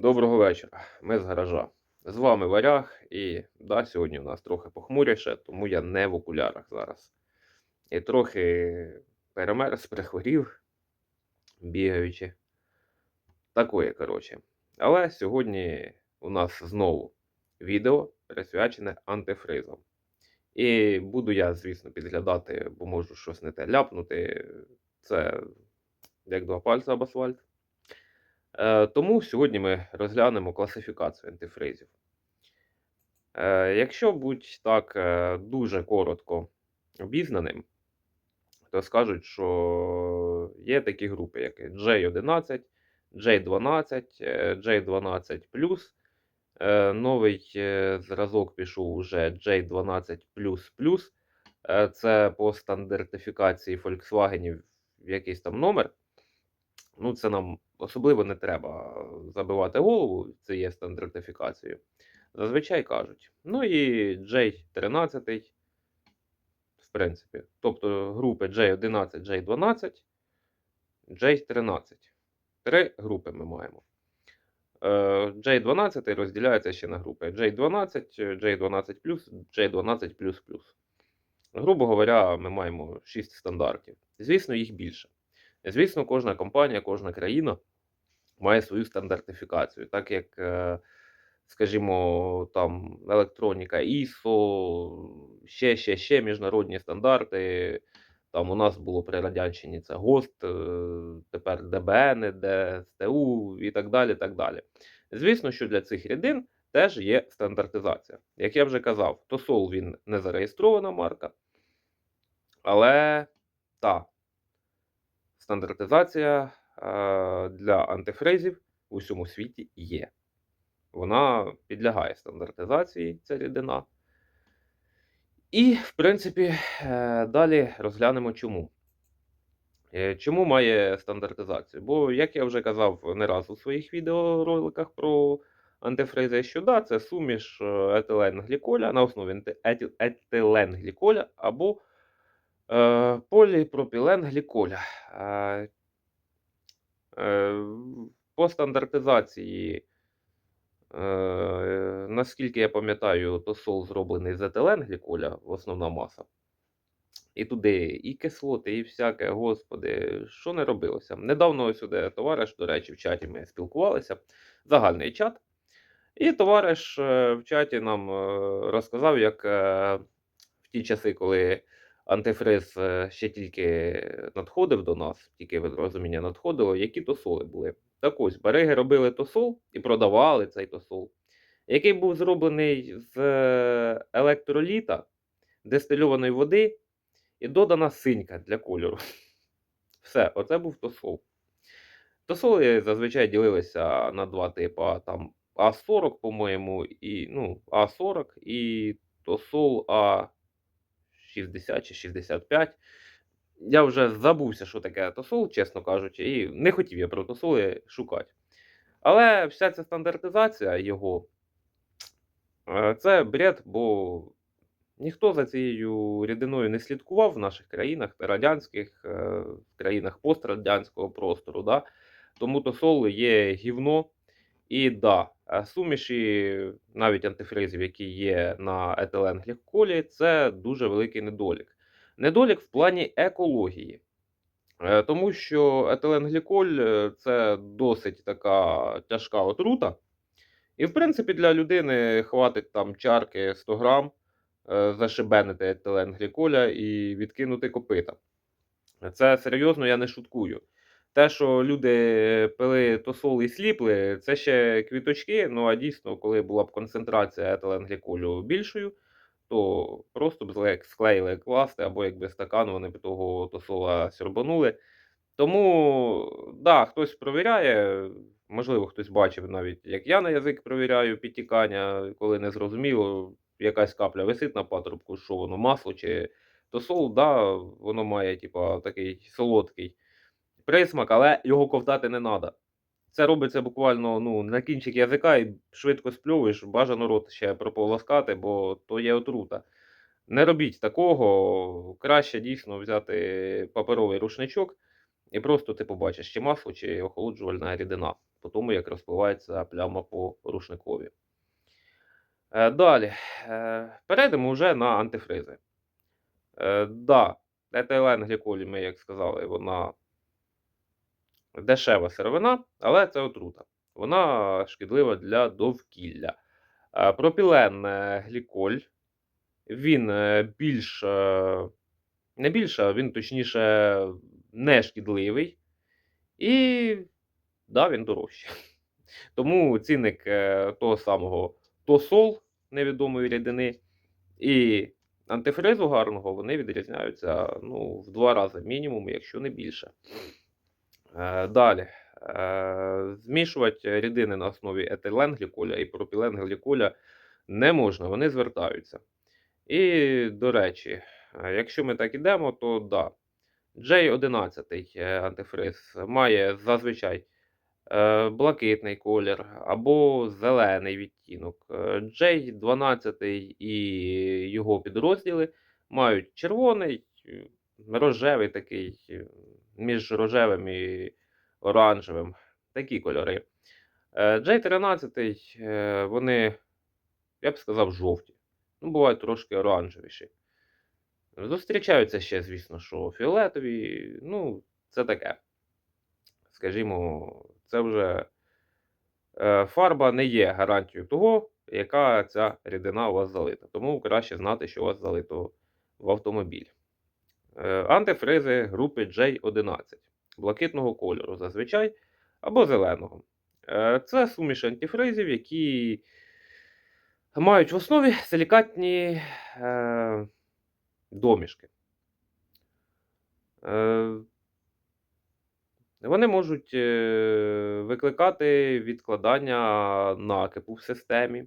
Доброго вечора. Ми з гаража. З вами Варяг, і да, сьогодні у нас трохи похмуріше, тому я не в окулярах зараз. І трохи перемерз, прихворів, бігаючи. Такое, коротше. Але сьогодні у нас знову відео присвячене антифризам. І буду я, звісно, підглядати, бо можу щось не те ляпнути. Це як два пальця об асфальт. Е, Тому сьогодні ми розглянемо класифікацію антифризів. Е, Якщо будь так е, дуже коротко обізнаним, то скажуть, що є такі групи, як J11, J12, е, J12. Е, Новий зразок пішов уже J12. Е, Це по стандартифікації Volkswagen якийсь там номер. Ну, це нам особливо не треба забивати голову, це є стандартифікацією. Зазвичай кажуть. Ну і J13, в принципі. Тобто групи J11, J12, J13. Три групи ми маємо. Е, J12 розділяється ще на групи J12, J12, J12. Грубо говоря, ми маємо 6 стандартів. Звісно, їх більше. Звісно, кожна компанія, кожна країна має свою стандартифікацію, так як, е, скажімо, там електроніка ISO, ще, ще, ще міжнародні стандарти. Там у нас було при Радянщині це ГОСТ, е, тепер ДБН, ДСТУ і так далі. так далі. Звісно, що для цих рідин теж є стандартизація. Як я вже казав, TOSOL він не зареєстрована марка, але та стандартизація для антифризів у всьому світі є. Вона підлягає стандартизації, ця рідина. І, в принципі, е, далі розглянемо чому. Е, Чому має стандартизацію? Бо, як я вже казав не раз у своїх відеороликах про антифризи, що да, це суміш е, етиленгліколя на основі етиленгліколя або е, поліпропіленгліколя. Е, По стандартизації, е, наскільки я пам'ятаю, тосол зроблений з етиленгліколя, основна маса. І туди і кислоти, і всяке, господи, що не робилося. Недавно сюди товариш, до речі, в чаті ми спілкувалися, загальний чат. І товариш е, в чаті нам розказав, як в ті часи, коли антифриз е, ще тільки надходив до нас, тільки розуміння надходило, які тосоли були. Так ось, бариги робили тосол і продавали цей тосол, який був зроблений з е, електроліта, дистильованої води і додана синька для кольору. Все, оце був тосол. Тосоли зазвичай ділилися на два типи. Там А40, по-моєму, і ну, А40 і тосол А60 чи 65. Я вже забувся, що таке тосол, чесно кажучи, і не хотів я про тосоли шукати. Але вся ця стандартизація його е, це бред, бо ніхто за цією рідиною не слідкував в наших країнах, радянських, е, в країнах пострадянського простору. Да? Тому тосол є гівно. І да, суміші, навіть антифризів, які є на етиленгліколі, це дуже великий недолік. Недолік в плані екології. Е, Тому що етиленгліколь е, це досить така тяжка отрута. І, в принципі, для людини хватить там чарки 100 грам, е, зашибенити етиленгліколя і відкинути копита. Це серйозно, я не шуткую. Те, що люди пили тосол і сліпли, це ще квіточки. Ну а дійсно, коли була б концентрація етиленгліколю більшою, то просто б склеїли класти, або якби стакан вони б того тосола сьорбанули. Тому, да, хтось провіряє, можливо, хтось бачив навіть, як я на язик провіряю підтікання, коли не зрозуміло, якась капля висить на патрубку, що воно масло чи тосол, да, воно має, типа, такий солодкий присмак, але його ковтати не треба. Це робиться буквально ну, на кінчик язика і швидко спльовуєш, бажано рот ще прополоскати, бо то є отрута. Не робіть такого. Краще дійсно взяти паперовий рушничок і просто ти побачиш, чи масло, чи охолоджувальна рідина. по тому, як розпливається пляма по рушникові. Е, Далі. Е, Перейдемо вже на антифризи. Е, Да, етилен гліколі, ми, як сказали, вона дешева сировина, але це отрута. Вона шкідлива для довкілля. Е, Пропілен е, гліколь, він е, більш, не більше, а він точніше не шкідливий. І да, він дорожчий. Тому цінник того самого тосол невідомої рідини і антифризу гарного вони відрізняються ну, в два рази мінімум, якщо не більше. Е, Далі. Е, Змішувати рідини на основі етиленгліколя і пропіленгліколя не можна, вони звертаються. І, до речі, е, якщо ми так ідемо, то да. J11 е, антифриз має зазвичай блакитний колір або зелений відтінок. Е, J12 і його підрозділи мають червоний, рожевий такий, між рожевим і оранжевим. Такі кольори. Е, J13 е, вони, я б сказав, жовті. Ну, бувають трошки оранжевіші. Зустрічаються ще, звісно, що фіолетові. Ну, це таке. Скажімо, це вже е, фарба не є гарантією того, яка ця рідина у вас залита. Тому краще знати, що у вас залито в автомобіль. Е, антифризи групи J11 блакитного кольору зазвичай або зеленого. Е, це суміш антифризів, які мають в основі силікатні е, домішки. Вони можуть викликати відкладання накипу в системі.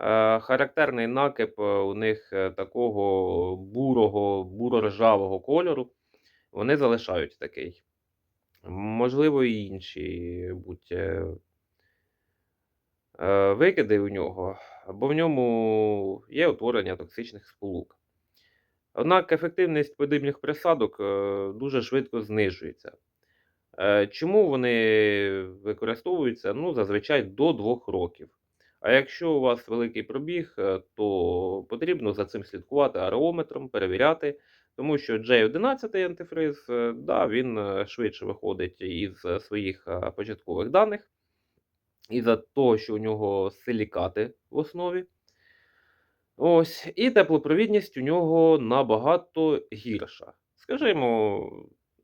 Е, Характерний накип е, у них е, такого бурого, буро-ржавого кольору. Вони залишають такий. Можливо, і інші будь викиди у нього, бо в ньому є утворення токсичних сполук. Однак ефективність подібних присадок дуже швидко знижується. Чому вони використовуються? Ну, зазвичай до 2 років. А якщо у вас великий пробіг, е, то потрібно за цим слідкувати ареометром, перевіряти, тому що J11 антифриз, е, да, він е, швидше виходить із своїх початкових даних, із-за того, що у нього силікати в основі. Ось, і теплопровідність у нього набагато гірша. Скажімо,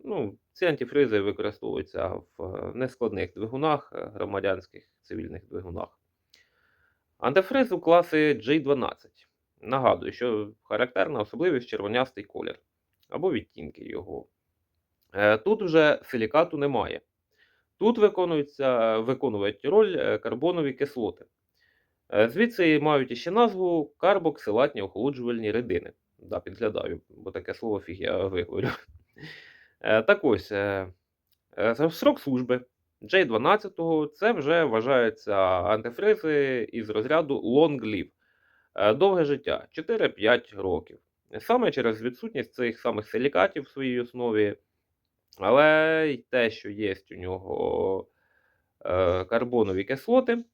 ну, ці антифризи використовуються в нескладних двигунах, громадянських цивільних двигунах. Антифризу класи J12. Нагадую, що характерна особливість червонястий колір або відтінки його. Е, Тут вже силікату немає. Тут виконуються, виконують роль е, карбонові кислоти. Е, Звідси мають іще назву карбоксилатні охолоджувальні рідини. Да, підглядаю, бо таке слово фіг я виговорю. Так ось, срок служби J12 це вже вважаються антифризи із розряду long live. Е, Довге життя 4-5 років. Саме через відсутність цих самих силікатів в своїй основі, але й те, що є у нього е, карбонові кислоти,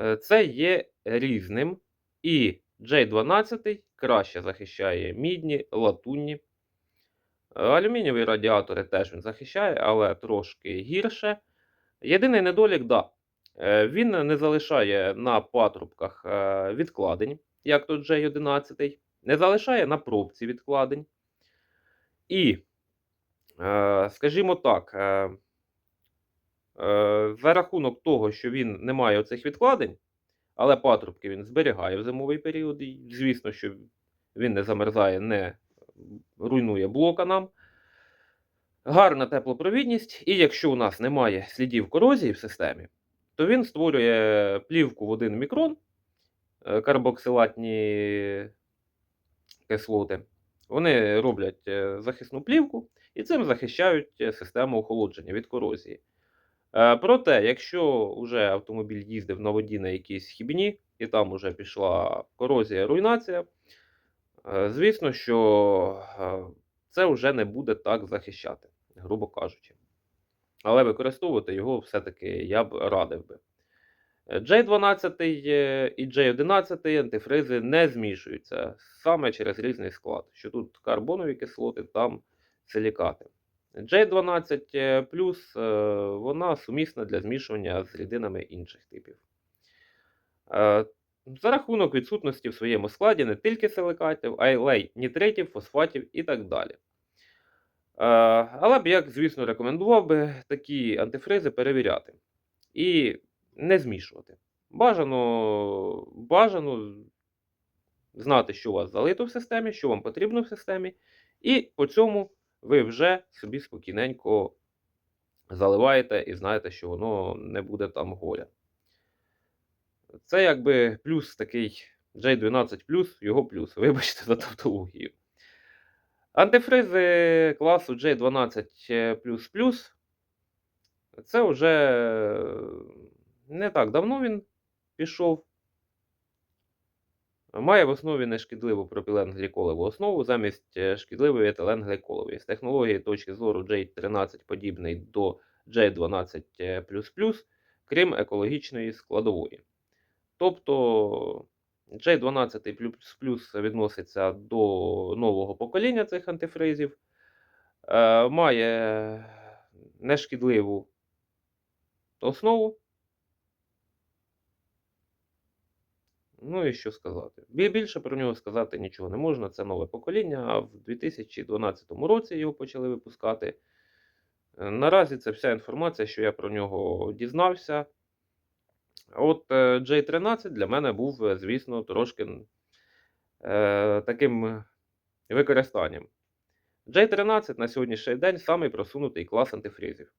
е, це є різним. І J12 краще захищає мідні, латунні. Алюмінієві радіатори теж він захищає, але трошки гірше. Єдиний недолік, да, е, він не залишає на патрубках е, відкладень, як то J11, не залишає на пробці відкладень. І, е, скажімо так, за рахунок того, що він не має оцих відкладень, але патрубки він зберігає в зимовий період. І, звісно, що він не замерзає, не руйнує блока нам. Гарна теплопровідність, і якщо у нас немає слідів корозії в системі, то він створює плівку в 1 мікрон, е, карбоксилатні кислоти. Вони роблять е, захисну плівку і цим захищають е, систему охолодження від корозії. Проте, якщо вже автомобіль їздив на воді на якійсь хібні, і там вже пішла корозія, руйнація, звісно, що е, це вже не буде так захищати, грубо кажучи. але використовувати його все-таки я б радив би. Е, J12 е, і J11 антифризи не змішуються саме через різний склад, що тут карбонові кислоти, там силікати. J12 е, плюс е, вона сумісна для змішування з рідинами інших типів. За рахунок відсутності в своєму складі не тільки силикатів, а й нітритів, фосфатів і так далі. Але б як, звісно, рекомендував би такі антифризи перевіряти і не змішувати. Бажано, бажано знати, що у вас залито в системі, що вам потрібно в системі, і по цьому ви вже собі спокійненько заливаєте і знаєте, що воно не буде там горя. Це якби плюс такий J12, його плюс. Вибачте за тавтологію. Антифризи класу J12 це вже не так давно він пішов. Має в основі нешкідливу пропіленгліколову основу замість е, шкідливої етиленгліколової. З технології точки зору J13 подібний до J12, крім екологічної складової. Тобто J12 відноситься до нового покоління цих антифризів, е, має нешкідливу основу. Ну і що сказати? Більше про нього сказати нічого не можна. Це нове покоління. А в 2012 році його почали випускати. Е, Наразі це вся інформація, що я про нього дізнався. От е, J13 для мене був, е, звісно, трошки е, таким використанням. J13 на сьогоднішній день самий просунутий клас антифризів.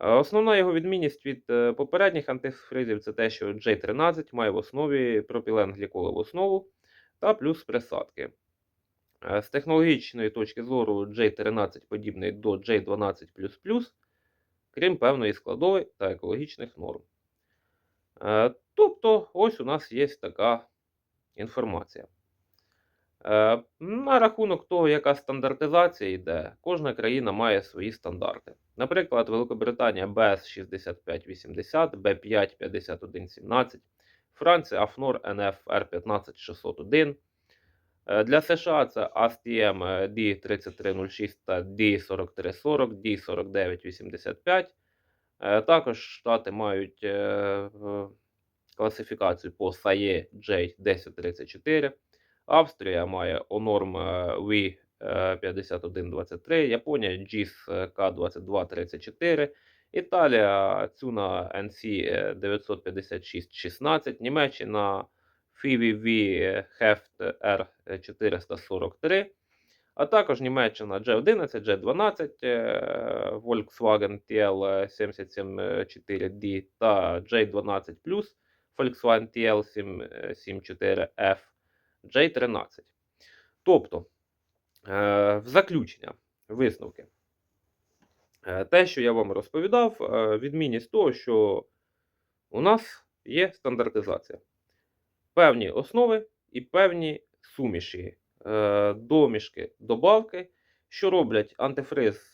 Основна його відмінність від е, попередніх антифризів це те, що J13 має в основі пропіленгліколову основу та плюс присадки. З технологічної точки зору J13 подібний до J12, крім певної складової та екологічних норм. Е, тобто, ось у нас є така інформація. Е, на рахунок того, яка стандартизація йде, кожна країна має свої стандарти. Наприклад, Великобританія BS 6580, B5 5117, Франція AFNOR NF R15601. Для США це ASTM D3306 та D4340, D4985. Також Штати мають е, класифікацію по SAE J1034. Австрія має ONORM V5123, Японія GIS K2234, Італія Цуна NC 95616, Німеччина FIVV Heft R443, а також Німеччина G11, G12, Volkswagen TL774D та J12 Volkswagen TL774F. J13. Тобто, е, в заключення, висновки. Е, те, що я вам розповідав, е, відмінність того, що у нас є стандартизація. Певні основи і певні суміші, домішки, добавки, що роблять антифриз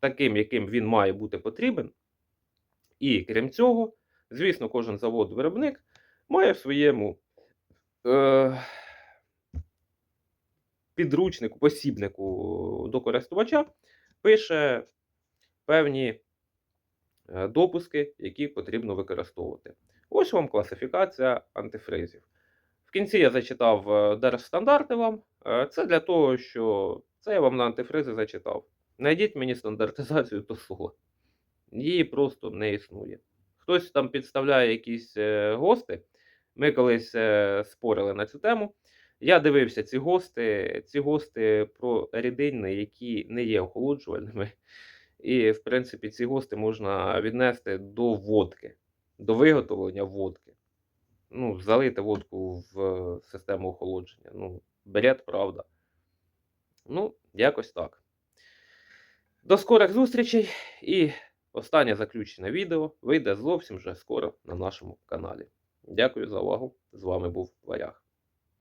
таким, яким він має бути потрібен. І крім цього, звісно, кожен завод-виробник має в своєму е, підручнику, посібнику до користувача, пише певні е, допуски, які потрібно використовувати. Ось вам класифікація антифризів. Кінці я зачитав е, держстандарти вам. Е, це для того, що це я вам на антифризи зачитав. Найдіть мені стандартизацію тосула. Її просто не існує. Хтось там підставляє якісь гости. Ми колись е, спорили на цю тему. Я дивився ці гости, ці гости про рідини, які не є охолоджувальними. І, в принципі, ці гости можна віднести до водки, до виготовлення водки. Ну, залити водку в систему охолодження. Ну, бред, правда. Ну, якось так. До скорих зустрічей. І останнє заключене відео вийде зовсім вже скоро на нашому каналі. Дякую за увагу. З вами був Варяг.